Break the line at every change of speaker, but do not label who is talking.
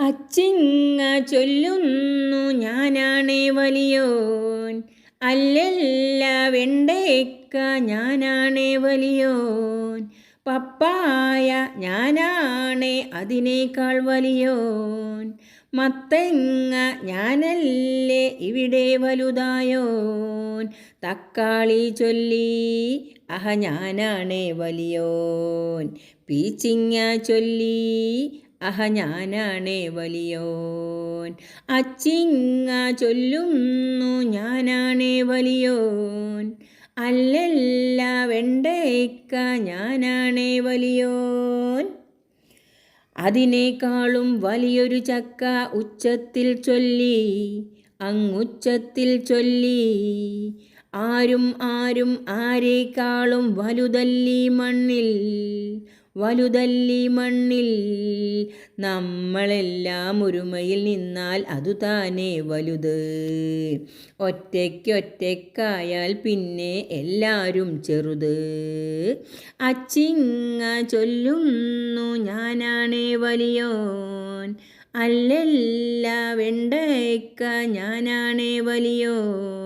അച്ചിങ്ങ ചൊല്ലുന്നു ഞാനാണേ വലിയോൻ. അല്ലല്ല വെണ്ടേക്ക ഞാനാണേ വലിയോൻ. പപ്പായ ഞാനാണേ അതിനേക്കാൾ വലിയോൻ. മത്തങ്ങ ഞാനല്ലേ ഇവിടെ വലുതായോൻ. തക്കാളി ചൊല്ലി അഹ ഞാനാണേ വലിയോൻ. പീച്ചിങ്ങ ചൊല്ലി അഹ ഞാനാണേ വലിയോൻ. അച്ചിങ്ങ ചൊല്ലുന്നു ഞാനാണേ വലിയോൻ. അല്ലല്ല വെണ്ടയ്ക്ക ഞാനാണേ വലിയോൻ. അതിനേക്കാളും വലിയൊരു ചക്ക ഉച്ചത്തിൽ ചൊല്ലി അങ്ങുച്ചത്തിൽ ചൊല്ലി. ആരും ആരും ആരേക്കാളും വലുതല്ലി മണ്ണിൽ വലുതല്ലി മണ്ണിൽ. നമ്മളെല്ലാം ഒരുമയിൽ നിന്നാൽ അതു താനേ വലുത്. ഒറ്റയ്ക്കൊറ്റയ്ക്കായാൽ പിന്നെ എല്ലാവരും ചെറുത്. അച്ചിങ്ങ ചൊല്ലുന്നു ഞാനാണേ വലിയോൻ. അല്ലല്ല വെണ്ടയ്ക്ക ഞാനാണേ വലിയോൻ.